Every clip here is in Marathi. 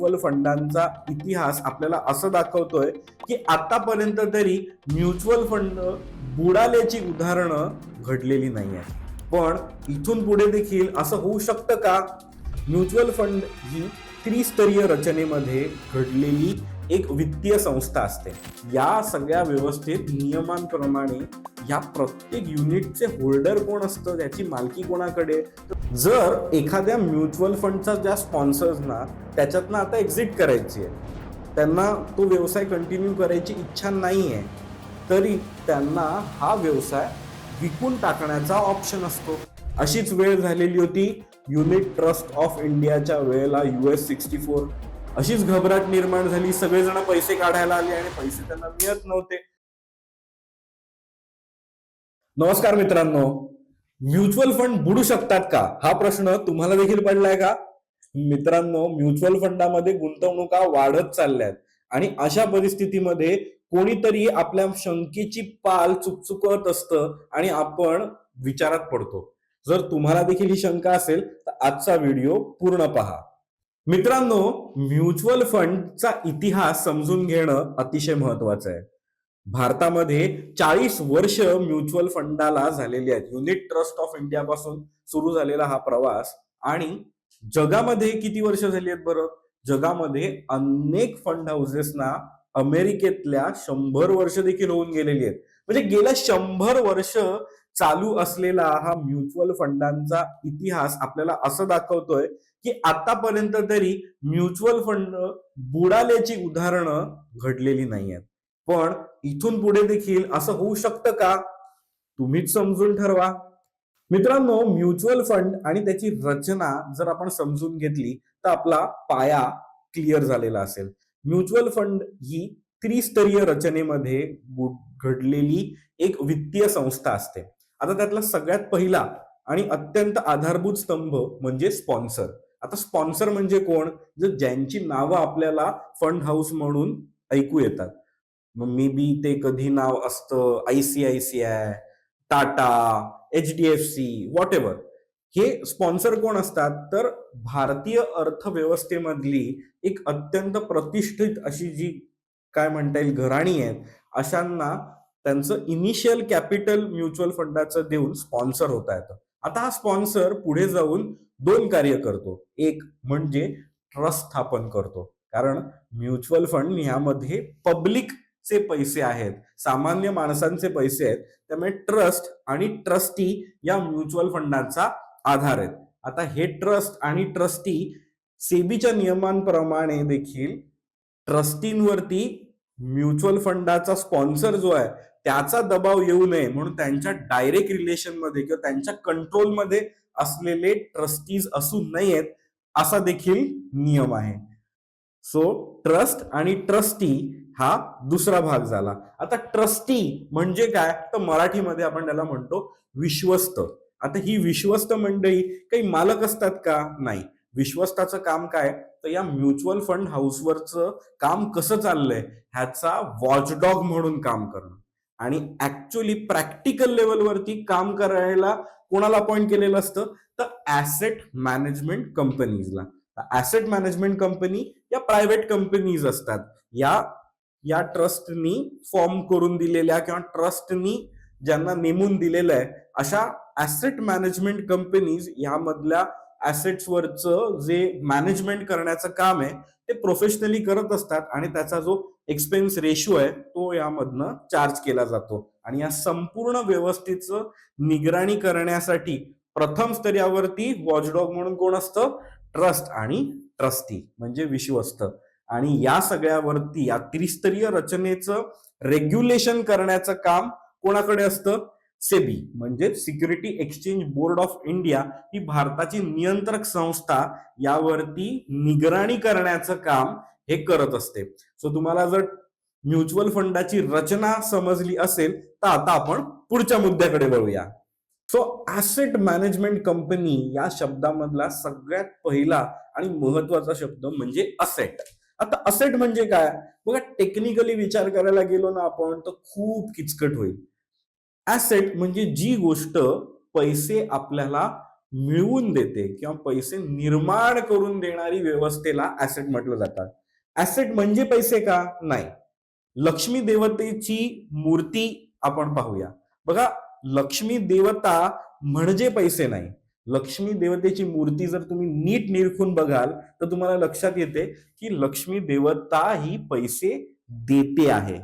म्युच्युअल फंडांचा इतिहास आपल्याला असं दाखवतोय की आतापर्यंत तरी म्युच्युअल फंड बुडाल्याची उदाहरणं घडलेली नाही आहे पण इथून पुढे देखील असं होऊ शकतं का? म्युच्युअल फंड ही त्रिस्तरीय रचनेमध्ये घडलेली एक वित्तीय संस्था असते. या सगळ्या व्यवस्थेत नियमांप्रमाणे या प्रत्येक युनिटचे होल्डर कोण असतं? त्याची मालकी कोणाकडे? जर एखाद्या म्युच्युअल फंडचा ज्या स्पॉन्सर्सना त्याच्यातनं आता एक्झिट करायची आहे. त्यांना तो व्यवसाय कंटिन्यू करायची इच्छा नाही आहे तरी त्यांना हा व्यवसाय विकून टाकण्याचा ऑप्शन असतो. अशीच वेळ झालेली होती युनिट ट्रस्ट ऑफ इंडियाच्या वेळेला यू एस सिक्स्टी फोर अशीच घबराट निर्माण झाली. सगळेजण पैसे काढायला आले आणि पैसे त्यांना मिळत नव्हते. नमस्कार मित्रांनो. म्युच्युअल फंड बुडू शकतात का? हा प्रश्न तुम्हाला देखील पडलाय का? मित्रांनो म्युच्युअल फंडामध्ये गुंतवणुका वाढत चालल्यात. आणि अशा परिस्थितीमध्ये कोणीतरी आपल्या शंकेची पाल चुकचुकत असतं आणि आपण विचारात पडतो. जर तुम्हाला देखील ही शंका असेल तर आजचा व्हिडिओ पूर्ण पहा. मित्रांनो म्युच्युअल फंडचा इतिहास समजून घेणं अतिशय महत्वाचं आहे. भारतामध्ये चाळीस वर्ष म्युच्युअल फंडाला झालेली आहेत. युनिट ट्रस्ट ऑफ इंडिया पासून सुरू झालेला हा प्रवास आणि जगामध्ये किती वर्ष झाली आहेत बरं? जगामध्ये अनेक फंड हाऊसेसना अमेरिकेतल्या शंभर वर्ष देखील होऊन गेलेली आहेत. म्हणजे गेल्या शंभर वर्ष चालू असलेला हा म्युच्युअल फंडांचा इतिहास आपल्याला असं दाखवतोय की आतापर्यंत तरी म्युच्युअल फंड बुडाल्याची उदाहरणं घडलेली नाही आहेत पण इथून पुढे देखील असं होऊ शकतं का? तुम्हीच समजून ठरवा. मित्रांनो म्युच्युअल फंड आणि त्याची रचना जर आपण समजून घेतली तर आपला पाया क्लिअर झालेला असेल. म्युच्युअल फंड ही त्रिस्तरीय रचनेमध्ये घडलेली एक वित्तीय संस्था असते. आता त्यातला सगळ्यात पहिला आणि अत्यंत आधारभूत स्तंभ म्हणजे स्पॉन्सर. आता स्पॉन्सर म्हणजे कोण? जर ज्यांची नावं आपल्याला फंड हाऊस म्हणून ऐकू येतात. मग मे बी ते कधी नाव असतं? I C I C I Tata H D F C whatever हे स्पॉन्सर कोण असतात? तर भारतीय अर्थव्यवस्थेमधली एक अत्यंत प्रतिष्ठित अशी जी काय म्हणता येईल घराणी आहेत अशांना त्यांचं इनिशियल कॅपिटल म्युच्युअल फंडाचं देऊन स्पॉन्सर होता येतं. आता हा स्पॉन्सर पुढे जाऊन दोन कार्य करतो. एक म्हणजे ट्रस्ट स्थापन करतो. कारण म्युच्युअल फंड यामध्ये पब्लिक चे पैसे आहेत सामान्य माणसांचे पैसे आहेत त्यामुळे ट्रस्ट आणि ट्रस्टी या म्युच्युअल फंडांचा आधार आहेत. आता हे ट्रस्ट आणि ट्रस्टी सेबीच्या नियमांप्रमाणे देखील ट्रस्टींवरती म्युच्युअल फंडाचा स्पॉन्सर जो आहे त्याचा दबाव येऊ नये म्हणून त्यांच्या डायरेक्ट रिलेशनमध्ये किंवा त्यांच्या कंट्रोलमध्ये असलेले ट्रस्टीज असू नयेत असा देखील नियम आहे. सो ट्रस्ट आणि ट्रस्टी हा दुसरा भाग झाला. आता ट्रस्टी म्हणजे काय? तर मराठीमध्ये आपण त्याला म्हणतो विश्वस्त. आता ही विश्वस्त मंडळी काही मालक असतात का? नाही. विश्वस्ताचं काम काय? तर या म्युच्युअल फंड हाऊसवरचं काम कसं चाललंय? ह्याचा वॉचडॉग म्हणून काम करणं. आणि ऍक्च्युली प्रॅक्टिकल लेवलवरती काम करायला कोणाला अपॉइंट केलेलं असतं? तर ऍसेट मॅनेजमेंट कंपनीजला ऍसेट मॅनेजमेंट कंपनी या प्रायव्हेट कंपनीज असतात. या या ट्रस्टनी फॉर्म करून दिलेल्या किंवा ट्रस्टनी ज्यांना नेमून दिलेलं आहे अशा ऍसेट मॅनेजमेंट कंपनीज यामधल्या ऍसेट्सवरचं जे मॅनेजमेंट करण्याचं काम आहे ते प्रोफेशनली करत असतात आणि त्याचा जो एक्सपेन्स रेशो आहे तो यामधनं चार्ज केला जातो. आणि या संपूर्ण व्यवस्थेचं निगराणी करण्यासाठी प्रथम स्तरावरती वॉचडॉग म्हणून कोण असतं? ट्रस्ट आणि ट्रस्टी म्हणजे विश्वस्त. आणि या सगळ्यावरती या त्रिस्तरीय रचनेचं रेग्युलेशन करण्याचं काम कोणाकडे असतं? सेबी म्हणजे security exchange board of India ही भारताची नियंत्रक संस्था यावरती निगराणी करण्याचं काम हे करत असते. सो तुम्हाला जर म्युच्युअल फंडाची रचना समजली असेल तर आता आपण पुढच्या मुद्द्याकडे वळूया. सो ऍसेट मॅनेजमेंट कंपनी या शब्दामधला सगळ्यात पहिला आणि महत्त्वाचा शब्द म्हणजे असेट आता असेट म्हणजे काय? बघा टेक्निकली विचार करायला गेलो ना आपण तर खूप किचकट होईल. ऍसेट म्हणजे जी गोष्ट पैसे आपल्याला मिळवून देते किंवा पैसे निर्माण करून देणारी व्यवस्थेला ऍसेट म्हटलं जातात. ऍसेट म्हणजे पैसे का? नाही. लक्ष्मी देवतेची मूर्ती आपण पाहूया. बघा लक्ष्मी देवता म्हणजे पैसे नाही. लक्ष्मी देवतेची मूर्ती जर तुम्ही नीट निरखून बघाल तर तुम्हाला लक्षात येते की लक्ष्मी देवता ही पैसे देते आहे.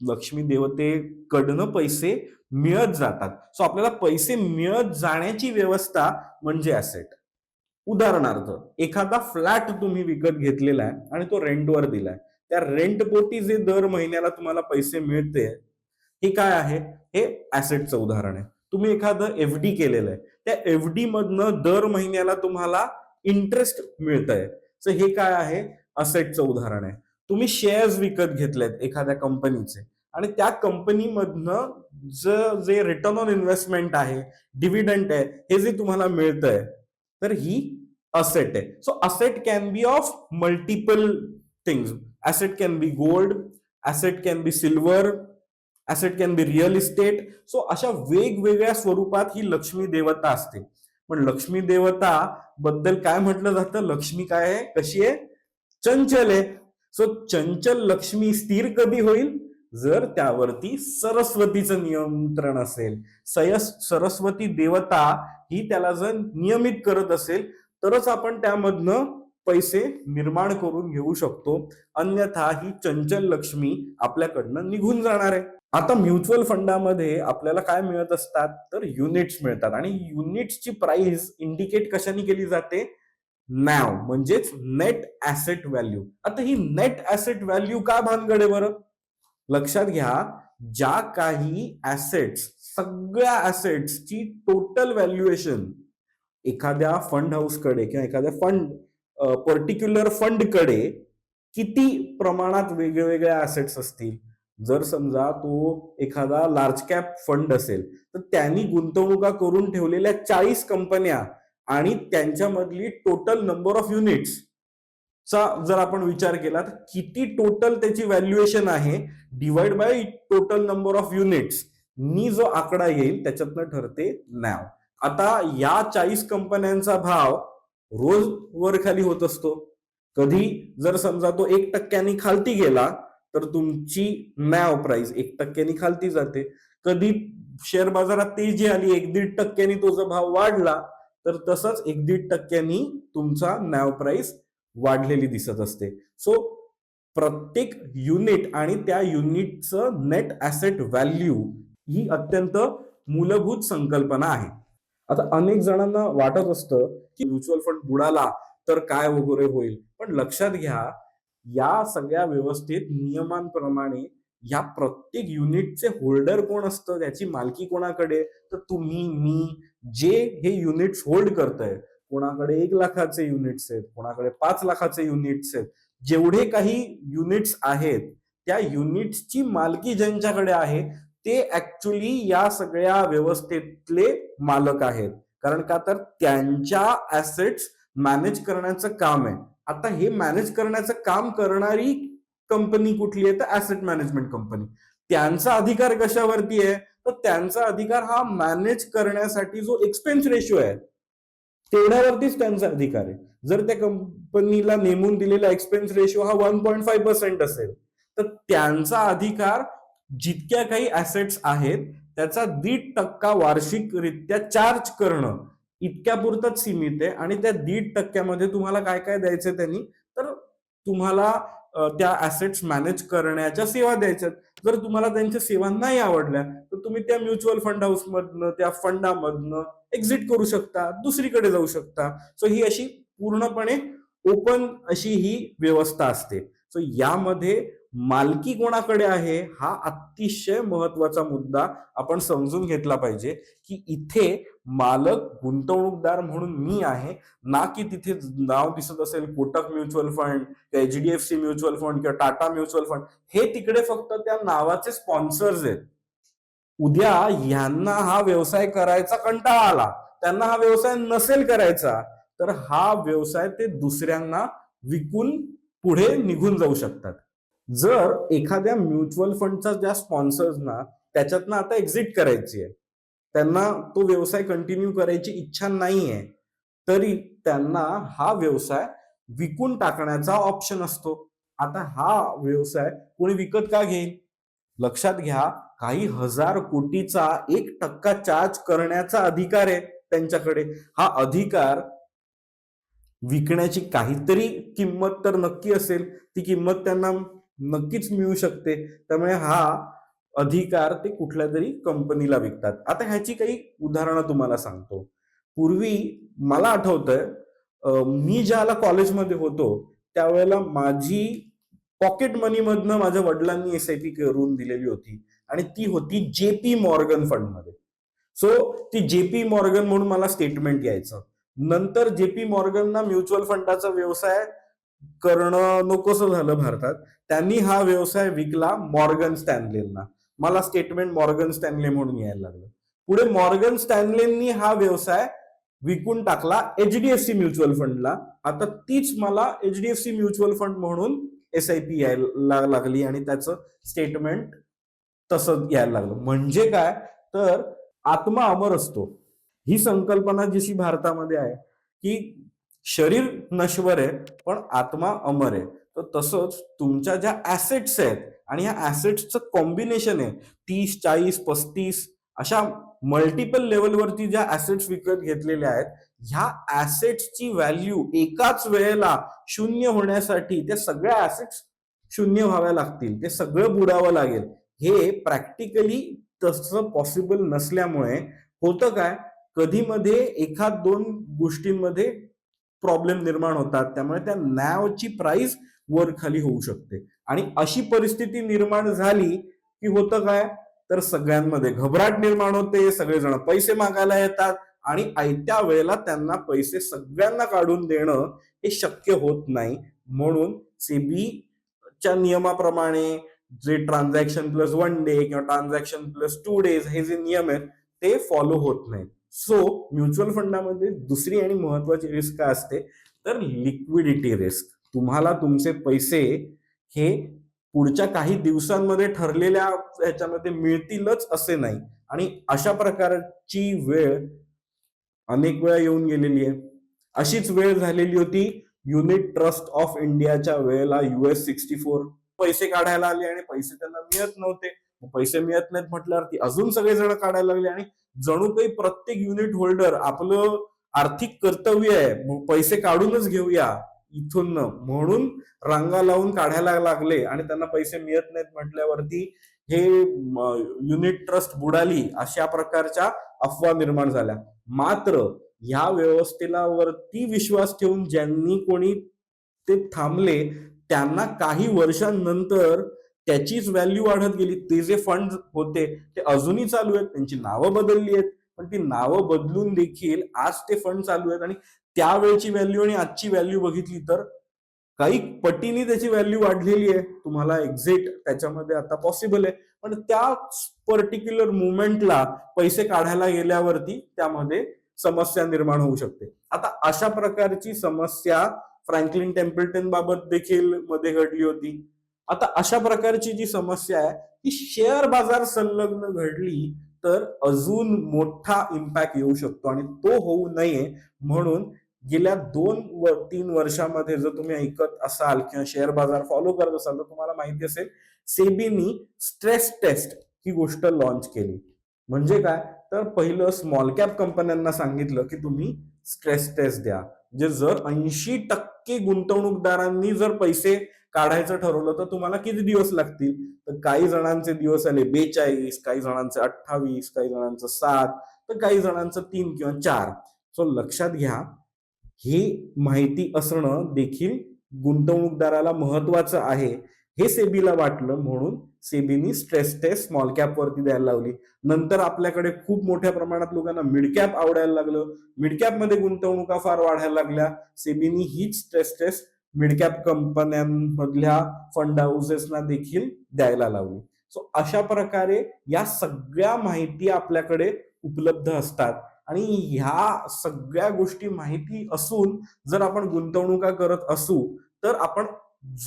लक्ष्मी देवतेकडनं पैसे मिळत जातात. सो आपल्याला पैसे मिळत जाण्याची व्यवस्था म्हणजे ऍसेट उदाहरणार्थ एखादा फ्लॅट तुम्ही विकत घेतलेला आहे आणि तो रेंटवर दिलाय. त्या रेंटपोटी जे दर महिन्याला तुम्हाला पैसे मिळते हे काय आहे? हे ऍसेटचं उदाहरण आहे. तुम्ही एखादं एफ डी केलेलं आहे. त्या एफ डी मधनं दर महिन्याला तुम्हाला इंटरेस्ट मिळत आहे तर हे काय आहे? असेटचं उदाहरण आहे. तुम्ही शेअर्स विकत घेतलेत एखाद्या कंपनीचे आणि त्या कंपनीमधनं ज- जे रिटर्न ऑन इन्व्हेस्टमेंट आहे डिव्हिडंट आहे हे जे तुम्हाला मिळतंय तर ही असेट आहे. So asset can be of multiple things asset can be gold asset can be silver asset can be real estate so अशा वेगवेगळ्या स्वरूपात ही लक्ष्मी देवता असते. पण लक्ष्मी देवता बद्दल काय म्हटलं जातं? लक्ष्मी काय आहे? कशी आहे? चंचल आहे. सो चंचल लक्ष्मी स्थिर कधी होईल? जर त्यावरती सरस्वतीचं नियंत्रण असेल. सयस सरस्वती देवता ही त्याला जर नियमित करत असेल तरच आपण त्यामधनं पैसे निर्माण करून घेऊ शकतो. अन्यथा ही चंचल लक्ष्मी आपल्याकडनं निघून जाणार आहे. आता म्युच्युअल फंडामध्ये आपल्याला काय मिळत असतात? तर युनिट्स मिळतात. आणि युनिट्सची प्राइस इंडिकेट कशाने केली जाते? नॅव म्हणजेच नेट ऍसेट व्हॅल्यू आता ही नेट ऍसेट व्हॅल्यू का भानगडे बरं? लक्षात घ्या ज्या काही ऍसेट्स सगळ्या ऍसेट्सची टोटल व्हॅल्युएशन एखाद्या फंड हाऊसकडे किंवा एखाद्या फंड पर्टिक्युलर फंडकडे किती प्रमाणात वेगवेगळ्या ऍसेट्स असतील? जर समजा तो एखादा लार्ज कॅप फंड असेल तर त्यांनी गुंतवणुका करून ठेवलेल्या चाळीस कंपन्या आणि त्यांच्यामधली टोटल नंबर ऑफ युनिट्स चा जर आपण विचार केला तर किती टोटल त्याची व्हॅल्युएशन आहे divide by total number of units नी जो आकडा येईल त्याच्यातनं ठरते नॅव आता या चाळीस कंपन्यांचा भाव रोज वर खाली होत असतो. कधी जर समजा तो एक टक्क्यांनी खालती गेला तर तुमची नॅव प्राइस एक टक्क्यांनी खालती जाते. कधी शेअर बाजारात तेजी आली एक दीड टक्क्यांनी तो जर भाव वाढला तर तसंच एक दीड टक्क्यांनी तुमचा नॅव प्राइस वाढलेली दिसत असते. सो प्रत्येक युनिट आणि त्या युनिटचं नेट ऍसेट व्हॅल्यू ही अत्यंत मूलभूत संकल्पना आहे. आता अनेक जणांना वाटत असतं की म्युच्युअल फंड बुडाला तर काय वगैरे होईल. पण लक्षात घ्या या सगळ्या व्यवस्थेत नियमांप्रमाणे या प्रत्येक युनिटचे होल्डर कोण असतं? त्याची मालकी कोणाकडे? तर तुम्ही मी जे हे युनिट्स होल्ड करतय. कोणाकडे एक लाखाचे युनिट्स आहेत कोणाकडे पाच लाखाचे युनिट्स आहेत. जेवढे काही युनिट्स आहेत त्या युनिट्सची मालकी ज्यांच्याकडे आहे ते ऍक्च्युली या सगळ्या व्यवस्थेतले मालक आहेत. कारण का तर त्यांच्या ऍसेट्स मॅनेज करण्याचं काम आहे. आता हे मॅनेज करण्याचं काम करणारी कंपनी कुठली आहे? तर ऍसेट मॅनेजमेंट कंपनी त्यांचा अधिकार कशावरती आहे? तर त्यांचा अधिकार हा मॅनेज करण्यासाठी जो एक्सपेन्स रेशो आहे तेवढ्यावरतीच त्यांचा अधिकार आहे. जर त्या कंपनीला नेमून दिलेला एक्सपेन्स रेशो हा वन पॉईंट फाईव्ह पर्सेंट असेल तर त्यांचा अधिकार जितक्या काही ऍसेट्स आहेत त्याचा दीड टक्का वार्षिकरित्या चार्ज करणं इतक्या पुरतच सीमित आहे आणि त्या दीड टक्क्यामध्ये तुम्हाला काय काय द्यायचं त्यांनी तर तुम्हाला त्या ऍसेट्स मॅनेज करण्याच्या सेवा द्यायच्यात. जर तुम्हाला त्यांच्या सेवा नाही आवडल्या तर तुम्ही त्या म्युच्युअल फंड हाऊस मधनं त्या फंडामधनं एक्झिट करू शकता दुसरीकडे जाऊ शकता. सो ही अशी पूर्णपणे ओपन अशी ही व्यवस्था असते. सो यामध्ये मालकी कोणाकडे आहे हा अतिशय महत्त्वाचा मुद्दा आपण समजून घेतला पाहिजे की इथे मालक गुंतवणूकदार म्हणून मी आहे ना की तिथे नाव दिसत असेल कोटक म्युच्युअल फंड किंवा एचडीएफसी म्युच्युअल फंड किंवा टाटा म्युच्युअल फंड हे तिकडे फक्त त्या नावाचे स्पॉन्सर्स आहेत. उद्या ह्यांना हा व्यवसाय करायचा कंटाळा आला त्यांना हा व्यवसाय नसेल करायचा तर हा व्यवसाय ते दुसऱ्यांना विकून पुढे निघून जाऊ शकतात. जर एखाद्या म्युच्युअल फंडचा ज्या स्पॉन्सर्स ना त्याच्यातनं आता एक्झिट करायची आहे. त्यांना तो व्यवसाय कंटिन्यू करायची इच्छा नाही आहे तरी त्यांना हा व्यवसाय विकून टाकण्याचा ऑप्शन असतो. आता हा व्यवसाय कोणी विकत का घेईल? लक्षात घ्या काही हजार कोटीचा एक टक्का चार्ज करण्याचा अधिकार आहे त्यांच्याकडे. हा अधिकार विकण्याची काहीतरी किंमत तर नक्की असेल. ती किंमत त्यांना नक्कीच मिळू शकते. त्यामुळे हा अधिकार ते कुठल्या तरी कंपनीला विकतात. आता ह्याची काही उदाहरणं तुम्हाला सांगतो. पूर्वी मला आठवतंय मी ज्याला कॉलेजमध्ये होतो त्यावेळेला माझी पॉकेट मनीमधनं माझ्या वडिलांनी एस आय पी करून दिलेली होती आणि ती होती जेपी मॉर्गन फंडमध्ये. सो ती जेपी मॉर्गन म्हणून मला स्टेटमेंट यायचं. नंतर जेपी मॉर्गनना म्युच्युअल फंडाचा व्यवसाय करणं नकोसं झालं भारतात. त्यांनी हा व्यवसाय विकला मॉर्गन स्टॅनलेंना. मला स्टेटमेंट मॉर्गन स्टॅनले म्हणून यायला लागलं. पुढे मॉर्गन स्टॅनलेंनी हा व्यवसाय विकून टाकला एचडीएफसी म्युच्युअल फंडला. आता तीच मला एचडीएफसी म्युच्युअल फंड म्हणून एस आय पी यायला लागली आणि त्याचं स्टेटमेंट तसं यायला लागलं. म्हणजे काय? तर आत्मा अमर असतो. ही संकल्पना जशी भारतामध्ये आहे की शरीर नश्वर आहे पण आत्मा अमर आहे. तर तसंच तुमच्या ज्या ऍसेट्स आहेत आणि ह्या ऍसेट्सचं कॉम्बिनेशन आहे तीस चाळीस पस्तीस अशा मल्टिपल लेवलवरती ज्या ऍसेट्स विकत घेतलेल्या आहेत ह्या ऍसेट्सची व्हॅल्यू एकाच वेळेला शून्य होण्यासाठी त्या सगळ्या ऍसेट्स शून्य व्हाव्या लागतील ते सगळं बुडावं लागेल. हे प्रॅक्टिकली तसं पॉसिबल नसल्यामुळे होतं काय? कधीमध्ये एखाद दोन गोष्टींमध्ये प्रॉब्लेम निर्माण होतात. त्यामुळे त्या नॅवची प्राइस वर खाली होऊ शकते. आणि अशी परिस्थिती निर्माण झाली की होतं काय? तर सगळ्यांमध्ये घबराट निर्माण होते. सगळेजण पैसे मागायला येतात. आणि आयत्या वेळेला त्यांना पैसे सगळ्यांना काढून देणं हे शक्य होत नाही. म्हणून सेबीच्या नियमाप्रमाणे जे ट्रान्झॅक्शन प्लस वन डे किंवा ट्रान्झॅक्शन प्लस टू डेज हे जे नियम आहेत ते फॉलो होत नाहीत. सो म्युच्युअल फंडामध्ये दुसरी आणि महत्वाची रिस्क काय असते? तर लिक्विडिटी रिस्क. तुम्हाला तुमचे पैसे हे पुढच्या काही दिवसांमध्ये ठरलेल्या ह्याच्यामध्ये मिळतीलच असे नाही. आणि अशा प्रकारची वेळ अनेक वेळा येऊन गेलेली आहे. अशीच वेळ झालेली होती युनिट ट्रस्ट ऑफ इंडियाच्या वेळेला युएस सिक्स्टी फोर. पैसे काढायला आले आणि पैसे त्यांना मिळत नव्हते. पैसे मिळत नाहीत म्हटल्यावरती अजून सगळेजण काढायला लागले आणि जणू काही प्रत्येक युनिट होल्डर आपलं आर्थिक कर्तव्य आहे पैसे काढूनच घेऊया इथून म्हणून रांगा लावून काढायला लागले आणि त्यांना पैसे मिळत नाहीत म्हटल्यावरती हे युनिट ट्रस्ट बुडाली अशा प्रकारच्या अफवा निर्माण झाल्या. मात्र ह्या व्यवस्थेला वरती विश्वास ठेवून ज्यांनी कोणी ते थांबले त्यांना काही वर्षांनंतर त्याचीच व्हॅल्यू वाढत गेली. ते जे फंड होते ते अजूनही चालू आहेत. त्यांची नावं बदलली आहेत. पण ती नावं बदलून देखील आज ते फंड चालू आहेत. आणि त्यावेळची व्हॅल्यू आणि आजची व्हॅल्यू बघितली तर काही पटीने त्याची व्हॅल्यू वाढलेली आहे. तुम्हाला एक्झिट त्याच्यामध्ये आता पॉसिबल आहे. पण त्या पर्टिक्युलर मुवमेंटला पैसे काढायला गेल्यावरती त्यामध्ये समस्या निर्माण होऊ शकते. आता अशा प्रकारची समस्या फ्रँकलिन टेम्पल्टन बाबत देखील मध्ये घडली होती. आता अशा प्रकारची जी समस्या आहे ती शेअर बाजार संलग्न घडली तर अजून मोठा इम्पॅक्ट येऊ शकतो आणि तो होऊ नये म्हणून गेल्या दोन व तीन वर्षामध्ये जर तुम्ही ऐकत असाल किंवा शेअर बाजार फॉलो करत असाल तर तुम्हाला माहिती असेल सेबीनी स्ट्रेस टेस्ट ही गोष्ट लॉन्च केली. म्हणजे काय? तर पहिलं स्मॉल कॅप कंपन्यांना सांगितलं की तुम्ही स्ट्रेस टेस्ट द्या. म्हणजे जर ऐंशी टक्के गुंतवणूकदारांनी जर पैसे काढायचं ठरवलं तर तुम्हाला किती दिवस लागतील? तर काही जणांचे दिवस आले बेचाळीस काही जणांचे अठ्ठावीस काही जणांचं सात तर काही जणांचं तीन किंवा चार. सो लक्षात घ्या ही माहिती असणं देखील गुंतवणूकदाराला महत्वाचं आहे. हे सेबीला वाटलं म्हणून सेबीनी स्ट्रेस टेस्ट स्मॉल कॅप वरती द्यायला लावली. नंतर आपल्याकडे खूप मोठ्या प्रमाणात लोकांना मिड कॅप आवडायला लागलं. मिड कॅपमध्ये गुंतवणुका फार वाढायला लागल्या. सेबीनी हीच स्ट्रेस टेस्ट मिडकॅप कंपन्यांमधल्या फंड हाऊसेसना देखील द्यायला लावली. सो अशा प्रकारे या सगळ्या माहिती आपल्याकडे उपलब्ध असतात. आणि ह्या सगळ्या गोष्टी माहिती असून जर आपण गुंतवणुका करत असू तर आपण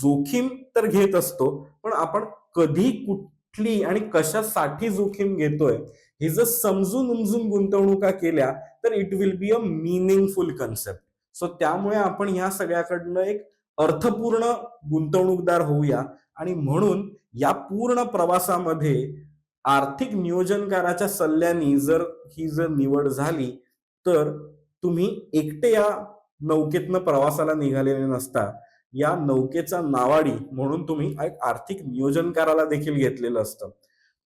जोखीम तर घेत असतो पण आपण कधी कुठली आणि कशासाठी जोखीम घेतोय हे जर समजून उमजून गुंतवणुका केल्या तर तर it will be a meaningful concept so त्यामुळे आपण ह्या सगळ्याकडनं एक अर्थपूर्ण गुंतवणूकदार होऊया. आणि म्हणून या पूर्ण प्रवासामध्ये आर्थिक नियोजनकाराच्या सल्ल्याने जर ही जर निवड झाली तर तुम्ही एकटे या नौकेतनं प्रवासाला निघालेले नसता. या नौकेचा नावाडी म्हणून तुम्ही एक आर्थिक नियोजनकाराला देखील घेतलेलं असतं.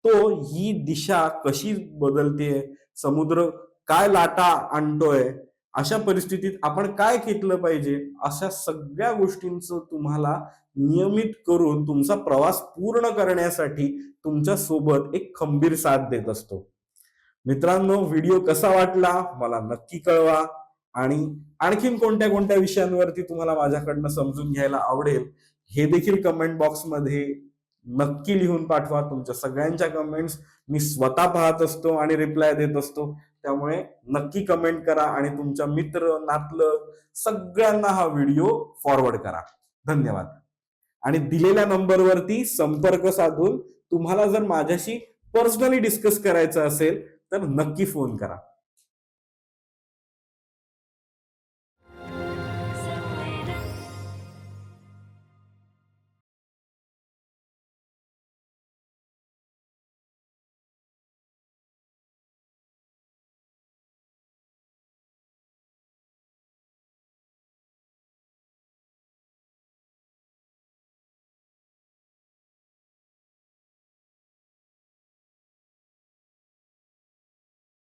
तो ही दिशा कशी बदलते? समुद्र काय लाटा आणतोय? अशा परिस्थितीत आपण काय घेतलं पाहिजे? अशा सगळ्या गोष्टींचं तुम्हाला नियमित करून तुमचा प्रवास पूर्ण करण्यासाठी तुमच्यासोबत एक खंबीर साथ देत असतो. मित्रांनो व्हिडिओ कसा वाटला मला नक्की कळवा आणि आणखीन कोणत्या कोणत्या विषयांवरती तुम्हाला माझ्याकडनं समजून घ्यायला आवडेल हे देखील कमेंट बॉक्समध्ये नक्की लिहून पाठवा. तुमच्या सगळ्यांच्या कमेंट्स मी स्वतः पाहत असतो आणि रिप्लाय देत असतो. त्यामुळे नक्की कमेंट करा आणि तुमच्या मित्र नातलं सगळ्यांना हा व्हिडिओ फॉरवर्ड करा. धन्यवाद. आणि दिलेल्या नंबरवरती संपर्क साधून तुम्हाला जर माझ्याशी पर्सनली डिस्कस करायचं असेल तर नक्की फोन करा.